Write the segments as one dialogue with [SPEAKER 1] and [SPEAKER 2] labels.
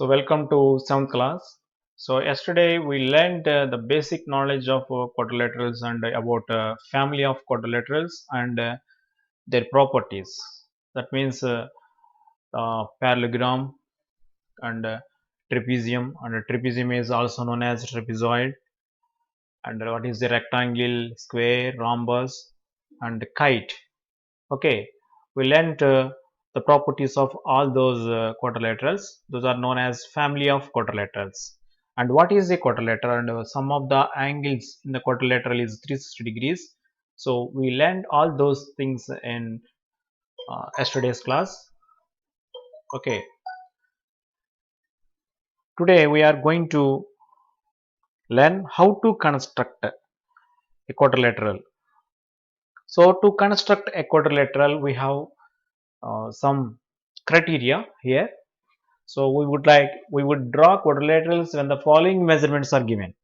[SPEAKER 1] So welcome to 7th class. So yesterday we learned uh, the basic knowledge of uh, quadrilaterals and about uh, family of quadrilaterals and uh, their properties. That means uh, parallelogram and uh, trapezium and trapezium is also known as trapezoid and what is the rectangle, square, rhombus and kite. Okay, we learned the properties of all those uh, quadrilaterals. Those are known as family of quadrilaterals. And what is a quadrilateral? And uh, some of the angles in the quadrilateral is 360 degrees. So we learned all those things in uh, yesterday's class. Okay. Today we are going to learn how to construct a quadrilateral. So to construct a quadrilateral, we have some criteria here. So we would like we would draw quadrilaterals when the following measurements are given.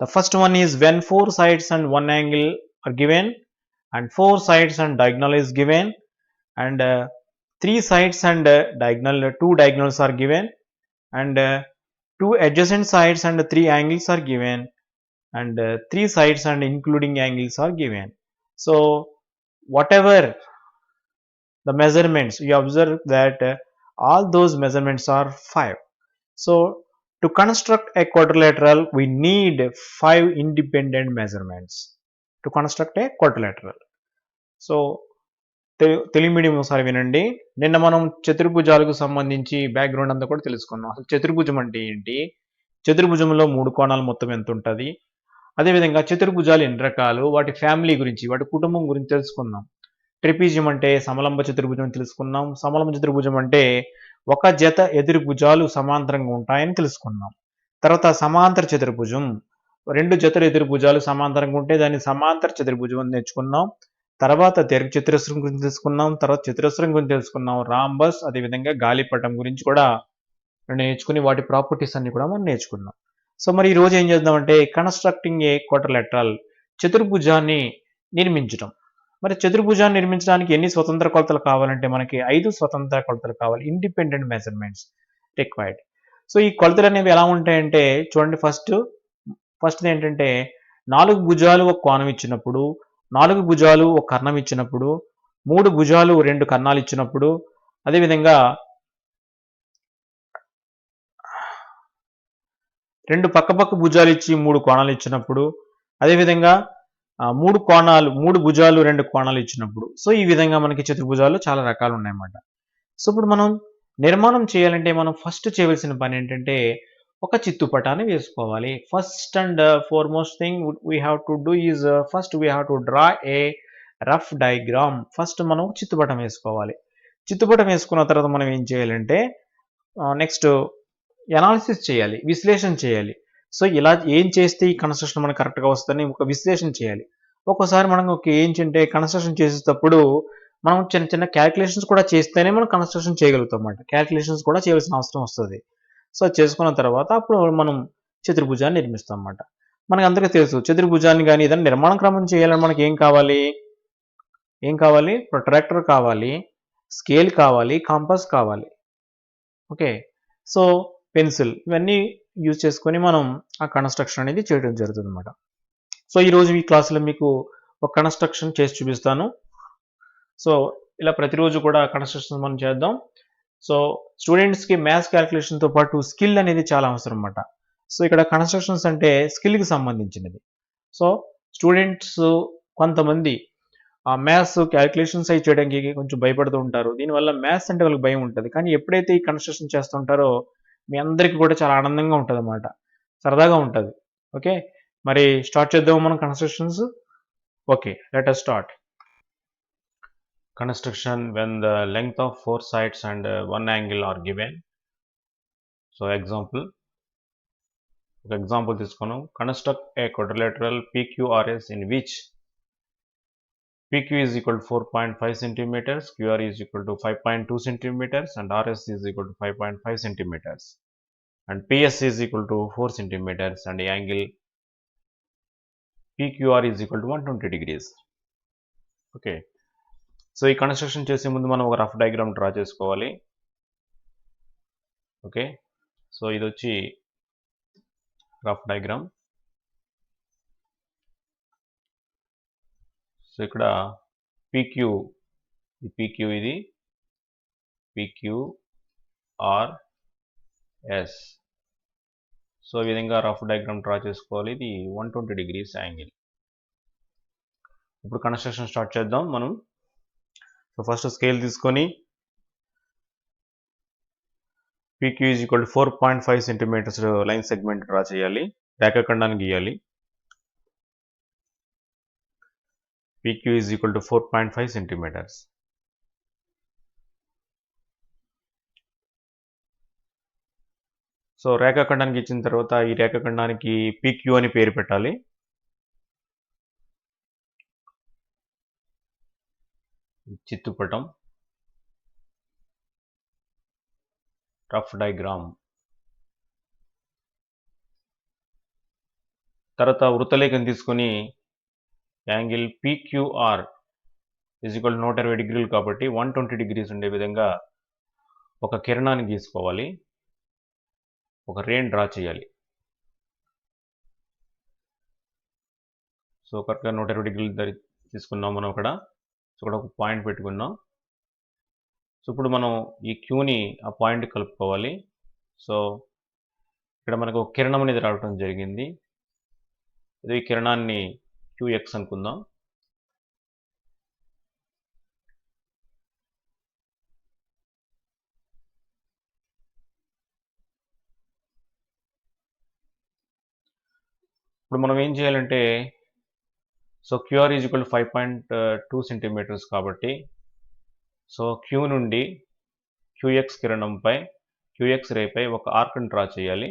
[SPEAKER 1] The first one is when four sides and one angle are given, and four sides and diagonal is given, and uh, three sides and uh, diagonal two diagonals are given, and uh, two adjacent sides and three angles are given, and uh, three sides and including angles are given. So whatever the measurements you observe that uh, all those measurements are 5 so to construct a quadrilateral we need five independent measurements to construct a quadrilateral so తెలు- Telugu medium ఒకసారి వినండి నిన్న మనం చతుర్భుజాలకు సంబంధించి background అంతా కూడా తెలుసుకున్నాం అసలు చతుర్భుజం అంటే ఏంటి చతుర్భుజంలో మూడు కోణాలు మొత్తం ఎంత ఉంటుంది అదేవిధంగా చతుర్భుజాలు ఎన్ని రకాలు వాటి ఫ్యామిలీ గురించి వాటి కుటుంబం గురించి తెలుసుకుందాం ట్రిపీజియం అంటే సమలంబ చతుర్భుజం తెలుసుకున్నాం. సమలంబ చతుర్భుజం అంటే ఒక జత ఎదురు భుజాలు సమాంతరంగా ఉంటాయని తెలుసుకున్నాం. తర్వాత సమాంతర చతుర్భుజం. రెండు జతల ఎదురు భుజాలు సమాంతరంగా ఉంటే దాన్ని సమాంతర చతుర్భుజం అని నేర్చుకున్నాం. తర్వాత దీర్ఘ చతురస్రం గురించి తెలుసుకున్నాం. తర్వాత చతురస్రం గురించి తెలుసుకున్నాం. రాంబస్ అదేవిధంగా గాలిపటం గురించి కూడా నేర్చుకుని వాటి ప్రాపర్టీస్ అన్ని కూడా మనం నేర్చుకున్నాం. సో మరి ఈ రోజు ఏం చేద్దామంటే కన్స్ట్రక్టింగ్ ఏ క్వార్టర్లెటరల్ చతుర్భుజాన్ని నిర్మించడం మరి చతుర్భుజాన్ని నిర్మించడానికి ఎన్ని స్వతంత్ర కొలతలు కావాలంటే మనకి ఐదు స్వతంత్ర కొలతలు కావాలి. ఇండిపెండెంట్ మెజర్మెంట్స్ రిక్వైర్డ్ సో ఈ కొలతలు అనేవి ఎలా ఉంటాయంటే చూడండి ఫస్ట్ ఫస్ట్ ఏంటంటే నాలుగు భుజాలు ఒక కోణం ఇచ్చినప్పుడు నాలుగు భుజాలు ఒక కర్ణం ఇచ్చినప్పుడు మూడు భుజాలు రెండు కర్ణాలు ఇచ్చినప్పుడు అదేవిధంగా రెండు పక్కపక్క భుజాలు ఇచ్చి మూడు కోణాలు ఇచ్చినప్పుడు అదేవిధంగా మూడు కోణాలు మూడు భుజాలు రెండు కోణాలు ఇచ్చినప్పుడు. సో ఈ విధంగా మనకి చతుర్భుజాలు చాలా రకాలు ఉన్నాయన్నమాట. సో ఇప్పుడు మనం నిర్మాణం చేయాలంటే మనం ఫస్ట్ చేయవలసిన పని ఏంటంటే ఒక చిత్తుపటాన్ని వేసుకోవాలి. First and foremost thing we have to do is first we have to draw a rough diagram first మనం చిత్తుపటం వేసుకోవాలి. చిత్తుపటం వేసుకున్న తర్వాత మనం ఏం చేయాలంటే నెక్స్ట్ ఎనాలిసిస్ చేయాలి విశ్లేషణ చేయాలి. సో ఇలా ఏం చేస్తే ఈ కన్స్ట్రక్షన్ మనకు కరెక్ట్గా వస్తుందని ఒక విశ్లేషణ చేయాలి. ఒక్కోసారి మనం ఒక ఏంటంటే కన్స్ట్రక్షన్ చేసేటప్పుడు మనం చిన్న చిన్న క్యాలిక్యులేషన్స్ కూడా చేస్తేనే మనం కన్స్ట్రక్షన్ చేయగలుగుతాం అన్నమాట క్యాలిక్యులేషన్స్ కూడా చేయాల్సిన అవసరం వస్తుంది. సో చేసుకున్న తర్వాత అప్పుడు మనం చతుర్భుజాన్ని నిర్మిస్తాం అన్నమాట మనకు అందరికీ తెలుసు చతుర్భుజాన్ని కానీ ఏదైనా నిర్మాణ క్రమం చేయాలని మనకి ఏం కావాలి? ఏం కావాలి? ప్రొట్రాక్టర్ కావాలి స్కేల్ కావాలి కాంపస్ కావాలి. ఓకే సో పెన్సిల్ ఇవన్నీ యూజ్ చేసుకొని మనం ఆ కన్స్ట్రక్షన్ అనేది చేయడం జరుగుతుంది అనమాట సో ఈరోజు ఈ క్లాసులో మీకు ఒక కన్స్ట్రక్షన్ చేసి చూపిస్తాను. సో ఇలా ప్రతిరోజు కూడా కన్స్ట్రక్షన్ మనం చేద్దాం. సో స్టూడెంట్స్కి మ్యాథ్స్ క్యాలిక్యులేషన్తో పాటు స్కిల్ అనేది చాలా అవసరం అన్నమాట. సో ఇక్కడ కన్స్ట్రక్షన్స్ అంటే స్కిల్కి సంబంధించినది. సో స్టూడెంట్స్ కొంతమంది ఆ మ్యాథ్స్ క్యాలిక్యులేషన్స్ అవి చేయడానికి కొంచెం భయపడుతూ ఉంటారు. దీనివల్ల మ్యాథ్స్ అంటే వాళ్ళకి భయం ఉంటుంది. కానీ ఎప్పుడైతే ఈ కన్స్ట్రక్షన్ చేస్తుంటారో మీ అందరికీ కూడా చాలా ఆనందంగా ఉంటుంది అన్నమాట సరదాగా ఉంటుంది. ఓకే? మరి స్టార్ట్ చేద్దాం మనం constructions? Okay let us start construction when the length of four sides and one angle are given so example ఒక ఎగ్జాంపుల్ తీసుకున్నాం. Construct a quadrilateral PQRS in which PQ is equal to 4.5 centimeters, QR is equal to 5.2 centimeters, and RS is equal to 5.5 centimeters, and PS is equal to 4 centimeters, and the angle PQR is equal to 120 degrees. Okay so ఈ construction చేసే ముందు మనం ఒక rough diagram draw చేసుకోవాలి okay so ఇది వచ్చి rough diagram so ఇక్కడ PQ ఈ పీక్యూ ఇది. పీక్యూ ఆర్ ఎస్ సో ఈ విధంగా రఫ్ డయాగ్రామ్ డ్రా చేసుకోవాలి. ఇది వన్ ట్వంటీ డిగ్రీస్ యాంగిల్ ఇప్పుడు కన్స్ట్రక్షన్ స్టార్ట్ చేద్దాం మనం. సో ఫస్ట్ స్కేల్ తీసుకొని PQ is equal to four point five centimeters line segment draw చేయాలి. రేఖాఖండాన్ని గీయాలి. PQ is equal to 4.5 centimeters. So రేఖాఖండానికి ఇచ్చిన తర్వాత ఈ రేఖాఖండానికి పీక్యూ అని పేరు పెట్టాలి. చిత్తుపటం. రఫ్ డయాగ్రామ్ తర్వాత వృత్తలేఖం తీసుకొని యాంగిల్ పీక్యూఆర్ ఈజ్ ఈక్వల్ నూట ఇరవై డిగ్రీలు కాబట్టి వన్ ట్వంటీ డిగ్రీస్ ఉండే విధంగా ఒక కిరణాన్ని గీసుకోవాలి. ఒక రేన్ డ్రా చేయాలి. సో కరెక్ట్గా నూట ఇరవై డిగ్రీలు దరి తీసుకున్నాం మనం అక్కడ. సో ఇక్కడ ఒక పాయింట్ పెట్టుకున్నాం. సో ఇప్పుడు మనం ఈ క్యూని ఆ పాయింట్ కలుపుకోవాలి. సో ఇక్కడ మనకు ఒక కిరణం అనేది రావడం జరిగింది. ఇది ఈ కిరణాన్ని క్యూఎక్స్ అనుకుందాం. ఇప్పుడు మనం ఏం చేయాలంటే so QR is equal five point two centimetres కాబట్టి సో క్యూ నుండి క్యూఎక్స్ కిరణంపై క్యూఎక్స్ రేపై ఒక ఆర్క్ని డ్రా చేయాలి.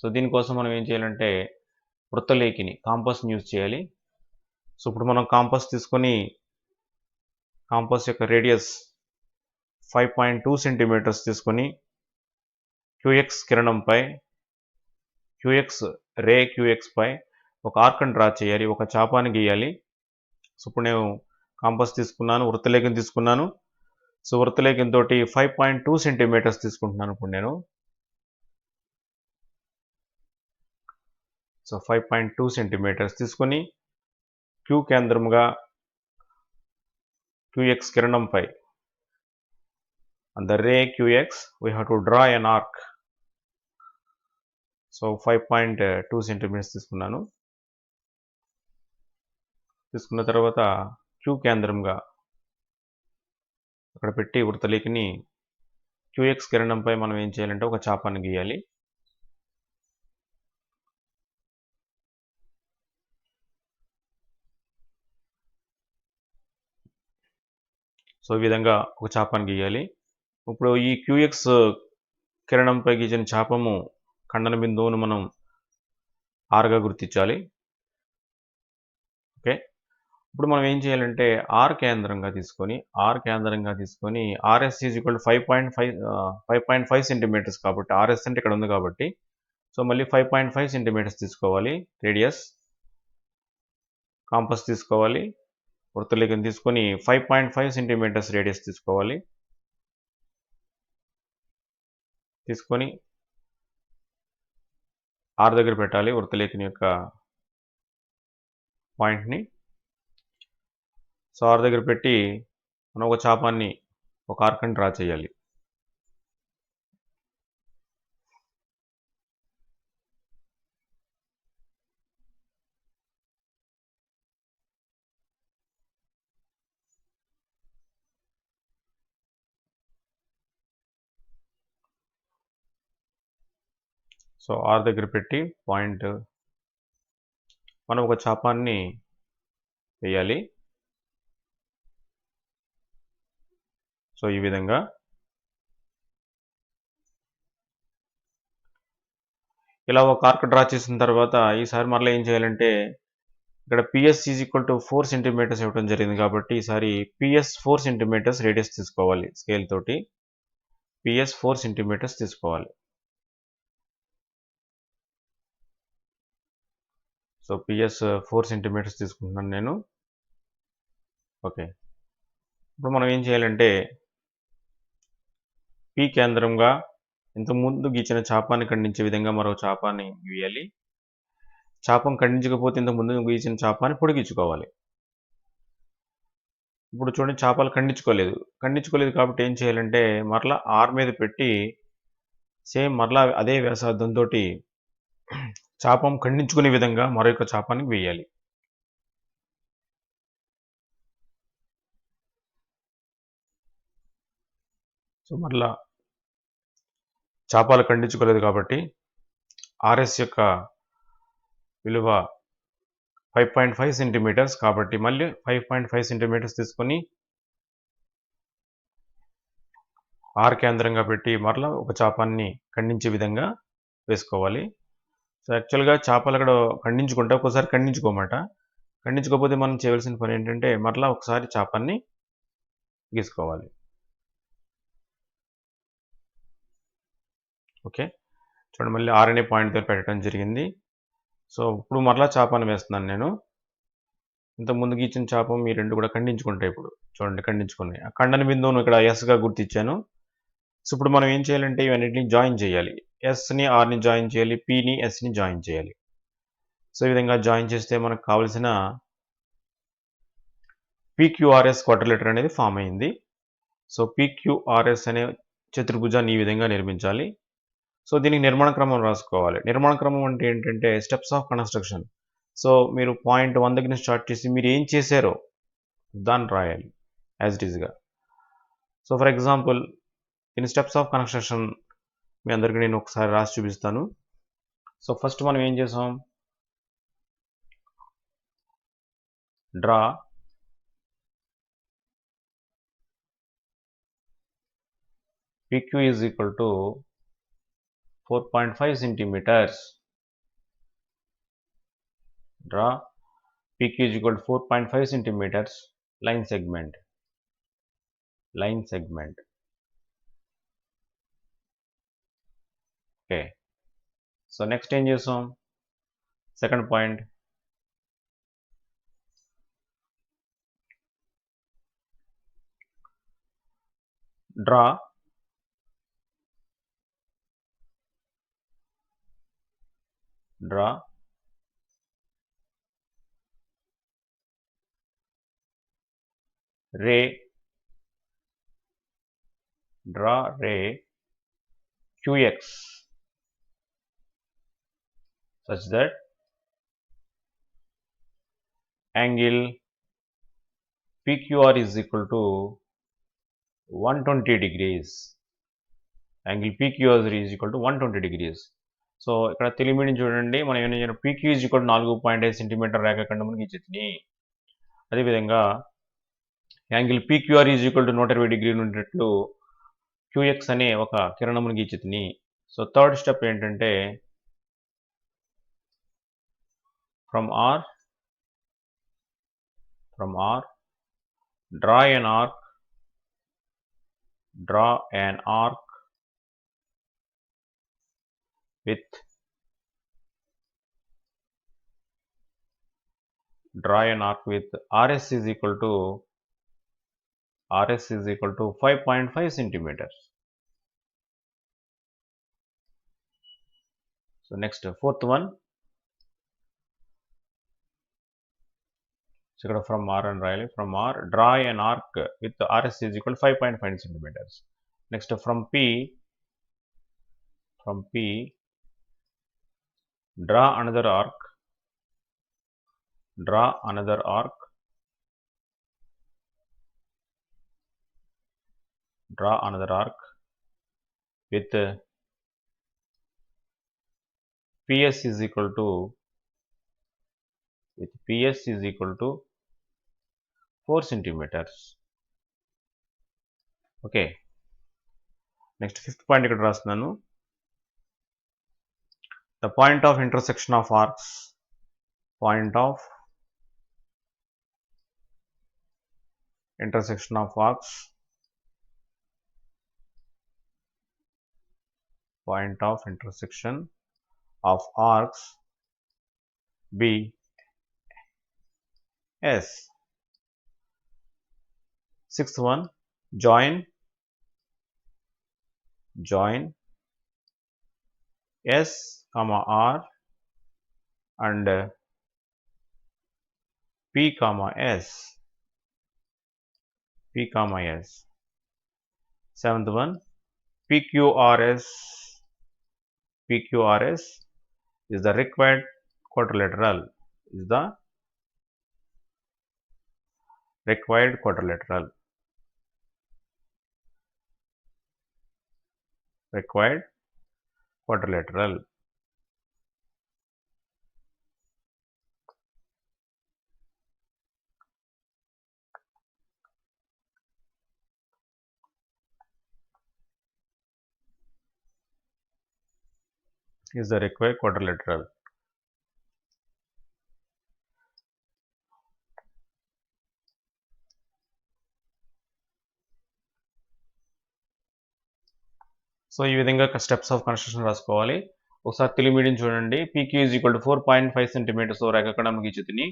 [SPEAKER 1] సో దీనికోసం మనం ఏం చేయాలంటే వృత్తలేఖిని కాంపస్ని యూజ్ చేయాలి. సో ఇప్పుడు మనం కాంపస్ తీసుకొని కాంపస్ యొక్క radius five point two centimetres తీసుకొని క్యూఎక్స్ కిరణంపై క్యూఎక్స్ రే క్యూఎక్స్ పై ఒక ఆర్కండ్ డ్రా చేయాలి ఒక చాపాన్ని గీయాలి. సో ఇప్పుడు నేను కాంపస్ తీసుకున్నాను వృత్తలేఖని తీసుకున్నాను. సో వృత్తలేఖం తోటి ఫైవ్ పాయింట్ టూ సెంటీమీటర్స్ తీసుకుంటున్నాను ఇప్పుడు నేను. So five point two centimeters తీసుకొని క్యూ కేంద్రముగా క్యూఎక్స్ కిరణంపై the ray qx we have to draw an arc. So five point two centimeters తీసుకున్నాను. తీసుకున్న తర్వాత క్యూ కేంద్రంగా అక్కడ పెట్టి వృత్తలేఖిని క్యూఎక్స్ కిరణంపై మనం ఏం చేయాలంటే ఒక చాపాన్ని గీయాలి. సో ఈ విధంగా ఒక చాపాన్ని గీయాలి. ఇప్పుడు ఈ క్యూఎక్స్ కిరణంపై గీచిన చాపము ఖండన బిందువును మనం ఆర్గా గుర్తించాలి. ఓకే. ఇప్పుడు మనం ఏం చేయాలంటే ఆర్ కేంద్రంగా తీసుకొని ఆర్ కేంద్రంగా తీసుకొని RS is equal five point five five point five centimeters కాబట్టి ఆర్ఎస్ అంటే ఇక్కడ ఉంది కాబట్టి సో మళ్ళీ ఫైవ్ పాయింట్ ఫైవ్ సెంటీమీటర్స్ తీసుకోవాలి. రేడియస్ కాంపస్ తీసుకోవాలి. వృత్తలేఖం తీసుకొని five point five centimeters radius తీసుకోవాలి. తీసుకొని ఆరు దగ్గర పెట్టాలి వృత్తలేఖని యొక్క పాయింట్ని. సో ఆరు దగ్గర పెట్టి మనం ఒక చాపాన్ని ఒక ఆర్కని డ్రా చేయాలి. సో ఆర్ దగ్గర పెట్టి పాయింట్ మనం ఒక చాపాన్ని వేయాలి. సో ఈ విధంగా ఇలా ఒక ఆర్క్ డ్రా చేసిన తర్వాత ఈసారి మరలా ఏం చేయాలంటే ఇక్కడ PS is equal to four centimeters ఇవ్వడం జరిగింది కాబట్టి ఈసారి పిఎస్ ఫోర్ సెంటీమీటర్స్ రేడియస్ తీసుకోవాలి స్కేల్ తోటి. పిఎస్ ఫోర్ సెంటీమీటర్స్ తీసుకోవాలి. సో పిఎస్ ఫోర్ సెంటీమీటర్స్ తీసుకుంటున్నాను నేను. ఓకే ఇప్పుడు మనం ఏం చేయాలంటే పి కేంద్రంగా ఇంతకుముందు గీచిన చాపాన్ని ఖండించే విధంగా మరో చాపాన్ని గీయాలి. చాపం ఖండించకపోతే ఇంతకుముందు గీచిన చాపాన్ని పొడిగించుకోవాలి. ఇప్పుడు చూడండి చేపలు ఖండించుకోలేదు. ఖండించుకోలేదు కాబట్టి ఏం చేయాలంటే మరలా ఆర్ మీద పెట్టి సేమ్ మరలా అదే వ్యాసార్థంతో చాపం ఖండించుకునే విధంగా మరొక చాపాన్ని వేయాలి. సో మరలా చాపాలు ఖండించుకోలేదు కాబట్టి ఆర్ఎస్ యొక్క విలువ ఫైవ్ పాయింట్ ఫైవ్ సెంటీమీటర్స్ కాబట్టి మళ్ళీ ఫైవ్ పాయింట్ ఫైవ్ సెంటీమీటర్స్ తీసుకొని ఆర్ కేంద్రంగా పెట్టి మరలా ఒక చాపాన్ని ఖండించే విధంగా వేసుకోవాలి. సో యాక్చువల్గా చేపలు అక్కడ ఖండించుకుంటే ఒకసారి ఖండించుకోమాట ఖండించుకోకపోతే మనం చేయవలసిన పని ఏంటంటే మరలా ఒకసారి చేపల్ని గీసుకోవాలి. ఓకే. చూడండి మళ్ళీ ఆర్ఎన్ఏ పాయింట్ దగ్గర పెట్టడం జరిగింది. సో ఇప్పుడు మరలా చేపను వేస్తున్నాను నేను. ఇంతకుముందు ముందు గీచిన చేప మీ రెండు కూడా ఖండించుకుంటాయి ఇప్పుడు. చూడండి ఖండించుకున్నాయి ఆ ఖండన బిందువును ఇక్కడ ఎస్గా గుర్తించాను. సో ఇప్పుడు మనం ఏం చేయాలంటే ఇవన్నిటిని జాయిన్ చేయాలి. ఎస్ని ఆర్ని జాయిన్ చేయాలి పిని ఎస్ని జాయిన్ చేయాలి. సో ఈ విధంగా జాయిన్ చేస్తే మనకు కావలసిన పీక్యూఆర్ఎస్ క్వార్టర్లీటర్ అనేది ఫామ్ అయింది. సో పీక్యూఆర్ఎస్ అనే చతుర్భుజాన్ని ఈ విధంగా నిర్మించాలి. సో దీనికి నిర్మాణ క్రమం రాసుకోవాలి. నిర్మాణ క్రమం అంటే ఏంటంటే స్టెప్స్ ఆఫ్ కన్స్ట్రక్షన్ సో మీరు పాయింట్ వన్ దగ్గర స్టార్ట్ చేసి మీరు ఏం చేశారో దాన్ని రాయాలి యాజ్ ఇట్ ఈస్గా సో ఫర్ ఎగ్జాంపుల్ దీని స్టెప్స్ ఆఫ్ కన్స్ట్రక్షన్ మీ అందరికీ నేను ఒకసారి రాసి చూపిస్తాను సో ఫస్ట్ మనం ఏం చేసాం draw PQ is equal to 4.5 centimeters. Draw PQ is equal to 4.5 centimeters line segment. Line segment. okay. So next change is second point. Draw. Draw. Ray. Draw ray. Qx such that angle pqr is equal to 120 degrees. Angle pqr is equal to 120 degrees. So ఇక్కడ తెలిమిని చూడండి. మనం ఏమైనా చేయడం PQ is equal నాలుగు point ఐదు centimeter రేఖఖండం గీచింది అదేవిధంగా angle PQR is equal to నూట ఇరవై డిగ్రీలు ఉండేట్లు క్యూఎక్స్ అనే ఒక కిరణమును గీచితిని సో థర్డ్ స్టెప్ ఏంటంటే from R from R draw an arc draw an arc with draw an arc with RS is equal to RS is equal to 5.5 centimeters. So next fourth one So ఇక్కడ from R and రాయాలి from R draw an arc with RS is equal to 5.5 centimeters. Next from P from P draw another arc draw another arc draw another arc with uh, ps is equal to with ps is equal to 4 centimeters okay next fifth point ఇక్కడ రాస్తున్నాను the point of intersection of arcs point of intersection of arcs point of intersection of arcs B S sixth one join join S comma R and uh, P comma S. P comma S. Seventh one PQRS PQRS is the required quadrilateral is the required quadrilateral required quadrilateral. Is the required quadrilateral so ఈ విధంగా steps of construction రాసుకోవాలి. ఒకసారి Telugu medium చూడండి. PQ is equal to four point five centimeters రేఖకడం గీచుతిని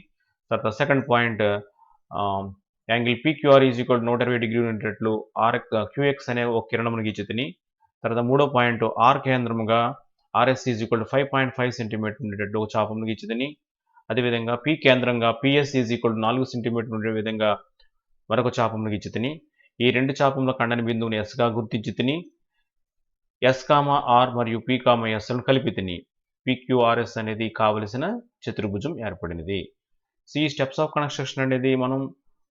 [SPEAKER 1] తర్వాత second point angle PQR is equal నూట ఇరవై degree ఉండేటట్లు ఆర్ క్యూఎక్స్ అనే ఒక కిరణమును గీచుతిని తర్వాత మూడో point R కేంద్రముగా RS is equal to five point five centimeter ఉండేటట్టు ఒక చాపమును గీచుతిని అదేవిధంగా పీ కేంద్రంగా పిఎస్ ఈజ్ ఈక్వల్ టు నాలుగు సెంటీమీటర్ ఉండే విధంగా మరొక చాపమును గీచుతిని ఈ రెండు చాపముల ఖండన బిందువుని ఎస్గా గుర్తించి తిని ఎస్ కామా ఆర్ మరియు పి కామా ఎస్లను కలిపి తిని పీక్యూఆర్ఎస్ అనేది కావలసిన చతుర్భుజం ఏర్పడినది. సో ఈ స్టెప్స్ ఆఫ్ కన్స్ట్రక్షన్ అనేది మనం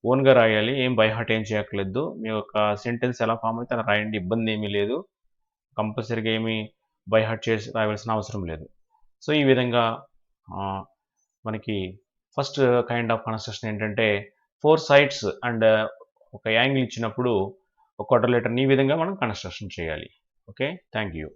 [SPEAKER 1] ఓన్గా రాయాలి. ఏం బైహార్ట్ ఏం చేయట్లేదు మీ యొక్క సెంటెన్స్ ఎలా ఫామ్ అయితే అలా రాయండి. ఇబ్బంది ఏమీ లేదు. కంపల్సరీగా ఏమీ బైహార్ట్ చేసి రాయాల్సిన అవసరం లేదు. సో ఈ విధంగా మనకి ఫస్ట్ కైండ్ ఆఫ్ కన్స్ట్రక్షన్ ఏంటంటే ఫోర్ సైడ్స్ అండ్ ఒక యాంగిల్ ఇచ్చినప్పుడు ఒక క్వార్టర్ లెటర్ని ఈ విధంగా మనం కన్స్ట్రక్షన్ చేయాలి. okay thank you.